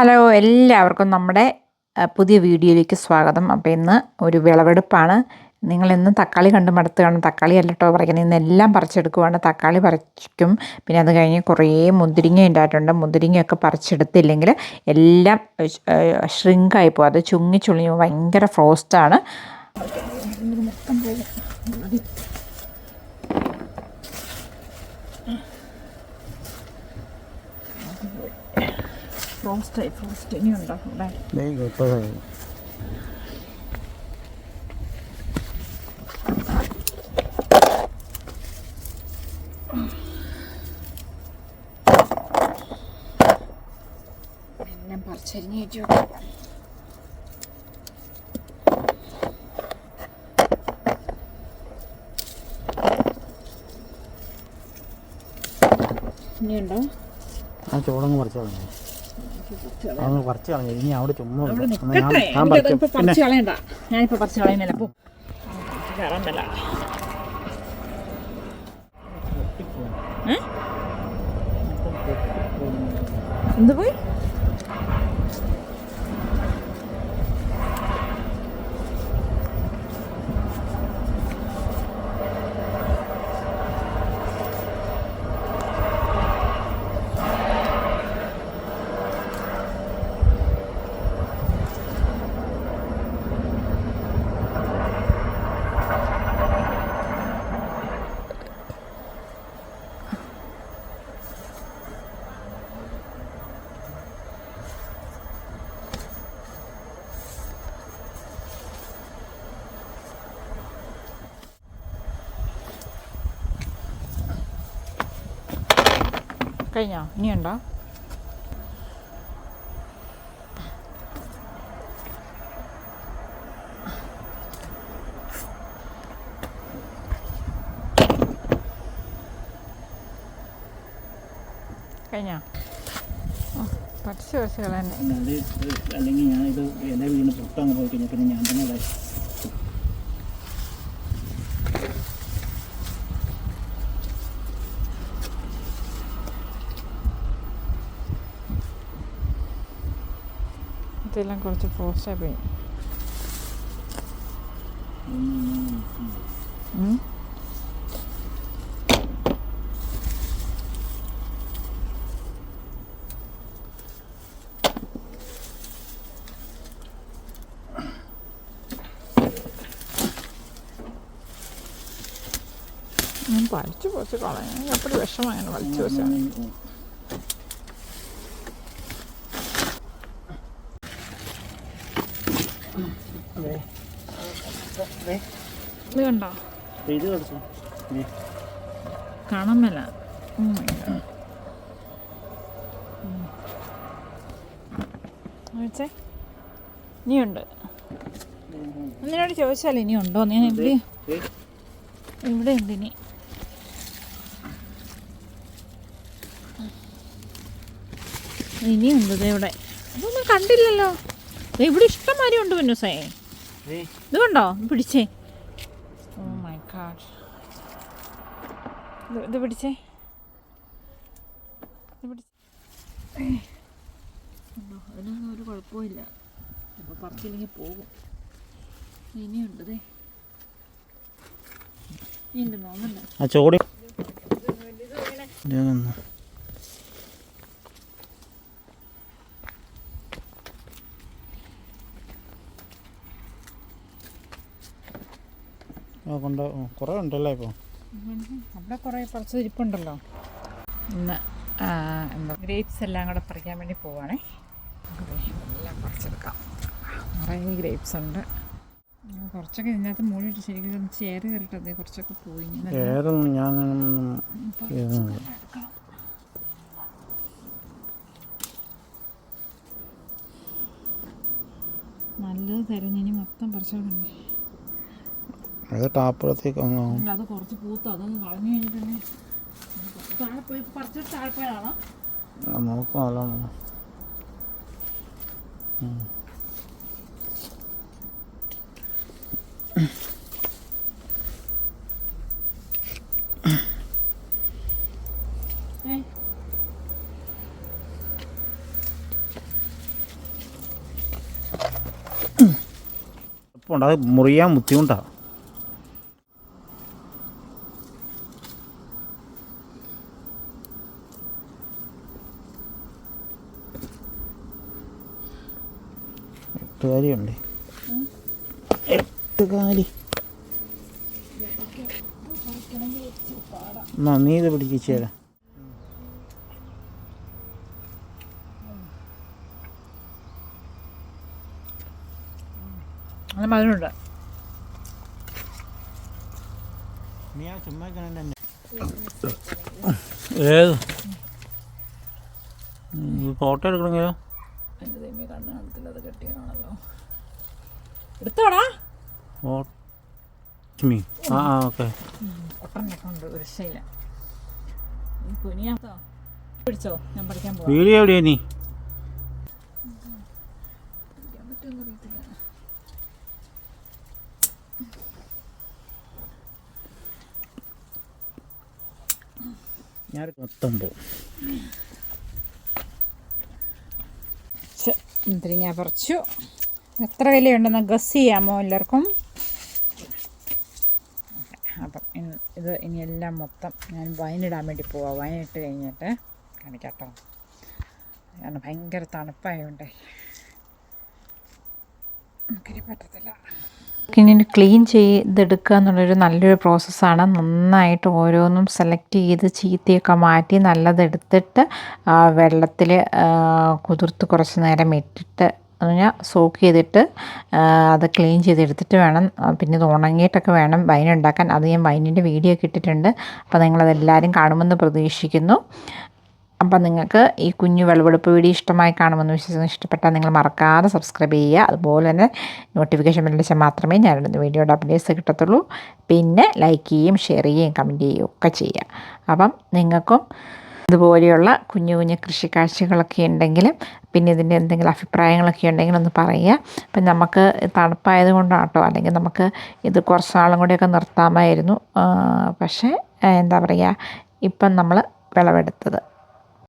Hello എല്ലാവർക്കും നമ്മുടെ പുതിയ വീഡിയോയിലേക്ക് സ്വാഗതം. അപ്പോൾ ഇന്ന് ഒരു വിളവെടുപ്പാണ്. നിങ്ങൾ ഇന്ന് തക്കാളി കണ്ട് മടുത്ത് കാണും തക്കാളി അല്ലട്ടോ പറിക്കുന്നത് ഇന്ന് എല്ലാം പറിച്ചെടുക്കുവാണ്. തക്കാളി പറിക്കും. പിന്നെ അത് കഴിഞ്ഞ് കുറേ മുന്തിരിങ്ങ ഉണ്ടായിട്ടുണ്ട്. മുന്തിരിങ്ങയൊക്കെ പറിച്ചെടുത്തില്ലെങ്കിൽ എല്ലാം ഷ്രിങ്കായി പോകും. അത് ചുങ്ങി ചുളിഞ്ഞ് ഭയങ്കര ഫ്രോസ്റ്റാണ് ഫ്രോസ്റ്റായി ഫ്രോസ്റ്റ് ഇനിയുണ്ടോ ഇവിടെ എല്ലാം പറിച്ചരിഞ്ഞ് കയറ്റി വെക്കാം ഇനിയുണ്ടോ ആ ചോടങ്ങ് പറിച്ചു അതങ്ങ് പറിച്ചു കളഞ്ഞു. ഇനി അവിടെ ചുമ്മാ ഞാൻ പറിച്ചു കളയണ്ട. പറിച്ച് കളയുന്നില്ല. കയറാൻ? എന്ത് പോയി? കഴിഞ്ഞോ? ഇനിയുണ്ടോ? കഴിഞ്ഞോ? ഓ, പറിച്ച് പറിച്ച് കളയണ്ടേ അല്ലെങ്കിൽ ഞാൻ ഇത് ഇല വീണ് പൊട്ടങ്ങ് പോയി കഴിഞ്ഞാൽ പിന്നെ ഞാൻ തന്നെ ഇതെല്ലാം കുറച്ച് ഫ്രോസ്റ്റായി പോയി. ഞാൻ വലിച്ചു പോച്ച് കളയാൻ. എപ്പോഴും വിഷമാണ് വലിച്ചു പോച്ചാൽ അതെ. അതെ. ഇത് കണ്ടോ? കാണാൻ മേല. Oh ഇനിയുണ്ട്. നിന്നോട് ചോദിച്ചാൽ ഇനി ഉണ്ടോ ഞാൻ ഇവിടെ ഉണ്ട് ഇനി ഇനിയുണ്ട് ഇവിടെ. അതൊന്നും കണ്ടില്ലല്ലോ. ഇവിടെ ഇഷ്ടംമാതിരി ഉണ്ട് പിന്നുസേ ദേ, ഇത് കണ്ടോ ഇത് പിടിച്ചേ. Oh my god. ഇത് പിടിച്ചേ. ഇത് പിടിച്ചേ. ഉണ്ടോ? അതിനൊന്നും ഒരു കുഴപ്പമില്ല അപ്പോൾ പറിച്ചില്ലെങ്കിൽ പോകും. ഇനിയുണ്ടതേ ഇനി നോക്കണ്ട ആ ചോടി കൊണ്ട് കുറേ ഉണ്ടല്ലേ ഇപ്പോൾ അവിടെ കുറേ കുറച്ച് ഇരിപ്പുണ്ടല്ലോ. ഇന്ന് എന്താ ഗ്രേപ്സ് എല്ലാം കൂടെ പറിക്കാൻ വേണ്ടി പോവാണേ. എല്ലാം പറിച്ചെടുക്കാം. നിറയെ ഗ്രേപ്സ് ഉണ്ട്. കുറച്ചൊക്കെ ഇതിനകത്ത് മൂടിയിട്ട് ശരിക്കും ചേറ് കയറിയിട്ട് അതേ കുറച്ചൊക്കെ പോയി. ഞാൻ. നല്ലത് തരുന്നതിന് മൊത്തം പറിച്ചോണ്ടേ അത് ടാപ്പ് അത് കുറച്ച് പൂത്ത് അതൊന്ന് കളഞ്ഞു കഴിഞ്ഞിട്ടുണ്ടെങ്കിൽ താഴെ പോയി മുറിയാൻ ബുദ്ധിമുട്ടാ. എട്ടുകാലിയുണ്ട്. എട്ടുകാലി. എന്നാ നീ ഇത് പിടിക്കിച്ചേരാ മധുരമുണ്ട്. ഏത്? ഫോട്ടോ എടുക്കണമെങ്കിലോ എന്റെ ദൈവമേ കണ്ണ് കാണത്തില്ല അത് കെട്ടിയാണല്ലോ. എടുത്തോടാ. ഒട്ടനൊക്കെയുണ്ട് ഒരു ഈ കുനിയാത്തോ? പിടിച്ചോ ഞാൻ പഠിക്കാൻ പോവാം. വീഡിയോ എവിടെയാ നീ? ഞാൻ മൊത്തം പോകും മുന്തിരിങ്ങ പറിച്ചു എത്ര വിലയുണ്ടെന്ന് ഗസ് ചെയ്യാമോ എല്ലാവർക്കും? അപ്പം ഇത് ഇത് ഇനിയെല്ലാം മൊത്തം ഞാൻ വൈനിടാൻ വേണ്ടി പോവാം. വൈനിട്ട് കഴിഞ്ഞിട്ട് കാണിക്കാട്ടോ കാരണം ഭയങ്കര തണുപ്പായതുകൊണ്ടേ നമുക്കിനി പറ്റത്തില്ല. ക്ലീൻ ചെയ്തെടുക്കുക എന്നുള്ളൊരു നല്ലൊരു പ്രോസസ്സാണ് നന്നായിട്ട് ഓരോന്നും സെലക്ട് ചെയ്ത് ചീത്തയൊക്കെ മാറ്റി നല്ലതെടുത്തിട്ട് വെള്ളത്തിൽ കുതിർത്ത് കുറച്ച് നേരം ഇട്ടിട്ട് പറഞ്ഞാൽ സോക്ക് ചെയ്തിട്ട് അത് ക്ലീൻ ചെയ്തെടുത്തിട്ട് വേണം. പിന്നെ ഇത് ഉണങ്ങിയിട്ടൊക്കെ വേണം വൈൻ ഉണ്ടാക്കാൻ. അത് ഞാൻ വൈനിന്റെ വീഡിയോ ഒക്കെ ഇട്ടിട്ടുണ്ട്. അപ്പോൾ നിങ്ങളതെല്ലാവരും കാണുമെന്ന് പ്രതീക്ഷിക്കുന്നു. അപ്പം നിങ്ങൾക്ക് ഈ കുഞ്ഞു വിളവെടുപ്പ് വീഡിയോ ഇഷ്ടമായി കാണുമെന്ന് വിശ്വസിക്കുന്നു. ഇഷ്ടപ്പെട്ടാൽ നിങ്ങൾ മറക്കാതെ സബ്സ്ക്രൈബ് ചെയ്യുക. അതുപോലെ തന്നെ നോട്ടിഫിക്കേഷൻ ബെല്ലടിച്ചാൽ മാത്രമേ ഞാനിടുന്ന വീഡിയോയുടെ അപ്ഡേറ്റ്സ് കിട്ടത്തുള്ളൂ. പിന്നെ ലൈക്ക് ചെയ്യുകയും ഷെയർ ചെയ്യുകയും കമന്റ് ചെയ്യുകയും ഒക്കെ ചെയ്യുക. അപ്പം നിങ്ങൾക്കും ഇതുപോലെയുള്ള കുഞ്ഞു കുഞ്ഞു കൃഷിക്കാഴ്ചകളൊക്കെ ഉണ്ടെങ്കിലും പിന്നെ ഇതിന്റെ എന്തെങ്കിലും അഭിപ്രായങ്ങളൊക്കെ ഉണ്ടെങ്കിൽ ഒന്ന് പറയുക. അപ്പം നമുക്ക് തണുപ്പായത് കൊണ്ടാട്ടോ അല്ലെങ്കിൽ നമുക്ക് ഇത് കുറച്ച് നാളും കൂടിയൊക്കെ നിർത്താമായിരുന്നു. പക്ഷേ എന്താ പറയുക ഇപ്പം നമ്മൾ വിളവെടുത്തത്.